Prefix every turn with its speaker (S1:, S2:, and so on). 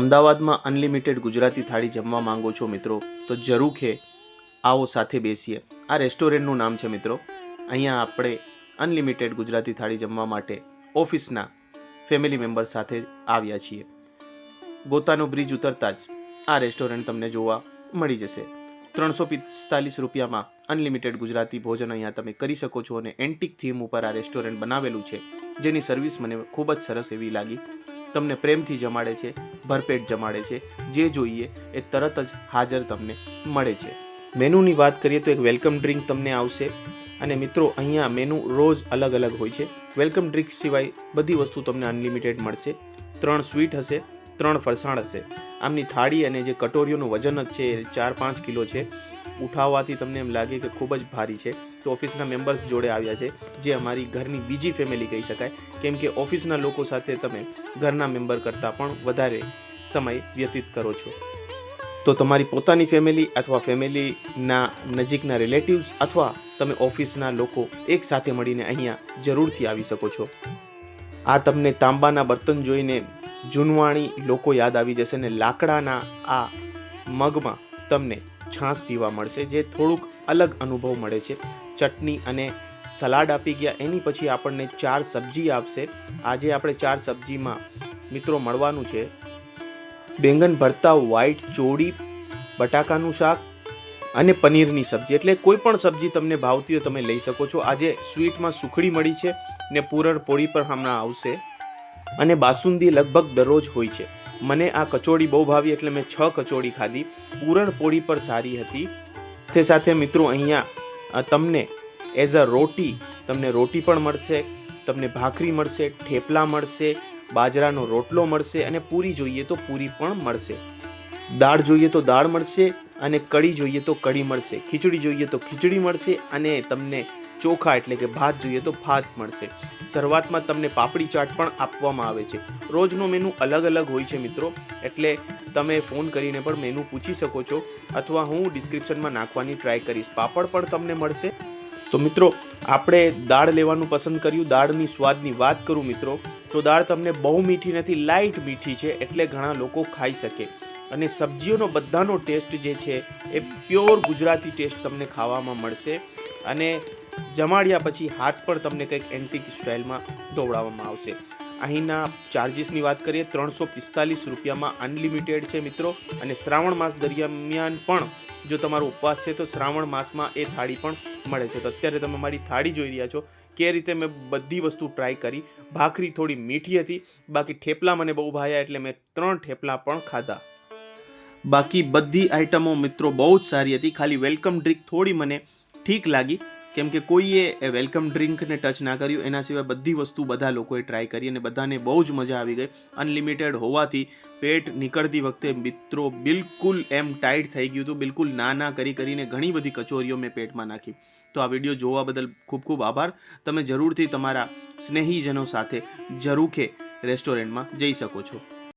S1: અમદાવાદમાં અનલિમિટેડ ગુજરાતી થાળી જમવા માંગો છો મિત્રો, તો જરૂર છે આવો સાથે બેસીએ. આ રેસ્ટોરન્ટનું નામ છે મિત્રો, અહીંયા આપણે અનલિમિટેડ ગુજરાતી થાળી જમવા માટે ઓફિસના ફેમિલી મેમ્બર સાથે આવ્યા છીએ. ગોતાનો બ્રિજ ઉતરતા જ આ રેસ્ટોરન્ટ તમને જોવા મળી જશે. ત્રણસો પિસ્તાલીસ રૂપિયામાં અનલિમિટેડ ગુજરાતી ભોજન અહીંયા તમે કરી શકો છો અને એન્ટિક થીમ ઉપર આ રેસ્ટોરન્ટ બનાવેલું છે, જેની સર્વિસ મને ખૂબ જ સરસ એવી લાગી. તમને પ્રેમથી જમાડે છે, ભરપેટ જમાડે છે. જે જોઈએ એ તરત જ હાજર તમને મળે છે. મેનુની વાત કરીએ તો એક વેલકમ ડ્રિંક તમને આવશે. અને મિત્રો, અહીંયા મેનુ રોજ અલગ અલગ હોય છે. વેલકમ ડ્રિંક સિવાય બધી વસ્તુ તમને અનલિમિટેડ મળશે. ત્રણ સ્વીટ હશે, ત્રણ ફરસાણ હશે. આમની થાળી અને જે કટોરીઓનું વજન જ છે ચાર પાંચ કિલો છે. ઉઠાવવાથી તમને એમ લાગે કે ખૂબ જ ભારી છે તો ઓફિસના મેમ્બર્સ જોડે આવ્યા છે, જે અમારી ઘરની બીજી ફેમિલી કહી શકાય. કેમ કે ઓફિસના લોકો સાથે તમે ઘરના મેમ્બર કરતાં પણ વધારે સમય વ્યતીત કરો છો. તો તમારી પોતાની ફેમિલી અથવા ફેમિલીના નજીકના રિલેટિવ્સ અથવા તમે ઓફિસના લોકો એક સાથે મળીને અહીંયા જરૂરથી આવી શકો છો. આ તમને તાંબાના બર્તન જોઈને જૂનવાણી લોકો યાદ આવી જશે ને લાકડાના આ મગમાં તમને છાશ પીવા મળશે, જે થોડુંક અલગ અનુભવ મળે છે. ચટણી અને સલાડ આપી ગયા, એની પછી આપણને ચાર સબ્જી આપશે. આજે આપણે ચાર સબ્જીમાં મિત્રો મળવાનું છે. બેંગન ભરતા વ્હાઈટ ચોળી, બટાકાનું શાક અને પનીરની સબ્જી. એટલે કોઈ પણ સબ્જી તમને ભાવતી હોય તમે લઈ શકો છો. આજે સ્વીટમાં સુખડી મળી છે ને પૂરણ પોળી પણ હમણાં આવશે. અને બાસુંદી લગભગ દરરોજ હોય છે. મને આ કચોડી બહુ ભાવી એટલે મેં છ કચોડી ખાધી. પૂરણ પોળી પર સારી હતી. સાથે સાથે મિત્રો અહીંયા તમને એઝ અ રોટી, તમને રોટી પણ મળશે, તમને ભાખરી મળશે, ઠેપલા મળશે, બાજરાનો રોટલો મળશે અને પૂરી જોઈએ તો પૂરી પણ મળશે. દાળ જોઈએ તો દાળ મળશે અને કઢી જોઈએ તો કઢી મળશે. ખીચડી જોઈએ તો ખીચડી મળશે અને તમને ચોખા એટલે કે ભાત જોઈએ તો ભાત મળશે. શરૂઆતમાં તમને પાપડી ચાટ પણ આપવામાં આવે છે. રોજનો મેનુ અલગ અલગ હોય છે મિત્રો. એટલે તમે ફોન કરીને પણ મેનુ પૂછી શકો છો અથવા હું ડિસ્ક્રિપ્શનમાં નાખવાની ટ્રાય કરીશ. પાપડ પણ તમને મળશે. તો મિત્રો, આપણે દાળ લેવાનું પસંદ કર્યું. દાળની સ્વાદની વાત કરું મિત્રો, તો દાળ તમને બહુ મીઠી નથી લાઇટ મીઠી છે એટલે ઘણા લોકો ખાઈ શકે. અને સબ્જીઓનો બધાનો ટેસ્ટ જે છે એ પ્યોર ગુજરાતી ટેસ્ટ તમને ખાવામાં મળશે. અને જમાડ્યા પછી હાથ પર તમને કંઈક એન્ટિક સ્ટાઇલમાં દોવડાવવામાં આવશે. અહીંના ચાર્જિસની વાત કરીએ, ત્રણસો પિસ્તાલીસ રૂપિયામાં અનલિમિટેડ છે મિત્રો. અને શ્રાવણ માસ દરમિયાન પણ જો તમારો ઉપવાસ છે તો શ્રાવણ માસમાં એ થાળી પણ મળે છે. તો અત્યારે તમે મારી થાળી જોઈ રહ્યા છો કે રીતે મેં બધી વસ્તુ ટ્રાય કરી. ભાખરી થોડી મીઠી હતી, બાકી ઠેપલા મને બહુ ભાયા એટલે મેં ત્રણ ઠેપલા પણ ખાધા. બાકી બધી આઈટમો મિત્રો બહુ જ સારી હતી. ખાલી વેલકમ ડ્રિંક થોડી મને ઠીક લાગી. કેમ કે કોઈએ એ વેલકમ ડ્રિંકને ટચ ના કર્યું, એના સિવાય બધી વસ્તુ બધા લોકોએ ટ્રાય કરી અને બધાને બહુ જ મજા આવી ગઈ. અનલિમિટેડ હોવાથી પેટ નીકળતી વખતે મિત્રો બિલકુલ એમ ટાઈટ થઈ ગયું હતું. બિલકુલ ના ના કરી કરીને ઘણી બધી કચોરીઓ મેં પેટમાં નાખી. તો આ વીડિયો જોવા બદલ ખૂબ ખૂબ આભાર. તમે જરૂરથી તમારા સ્નેહીજનો સાથે જરૂખે રેસ્ટોરન્ટમાં જઈ શકો છો.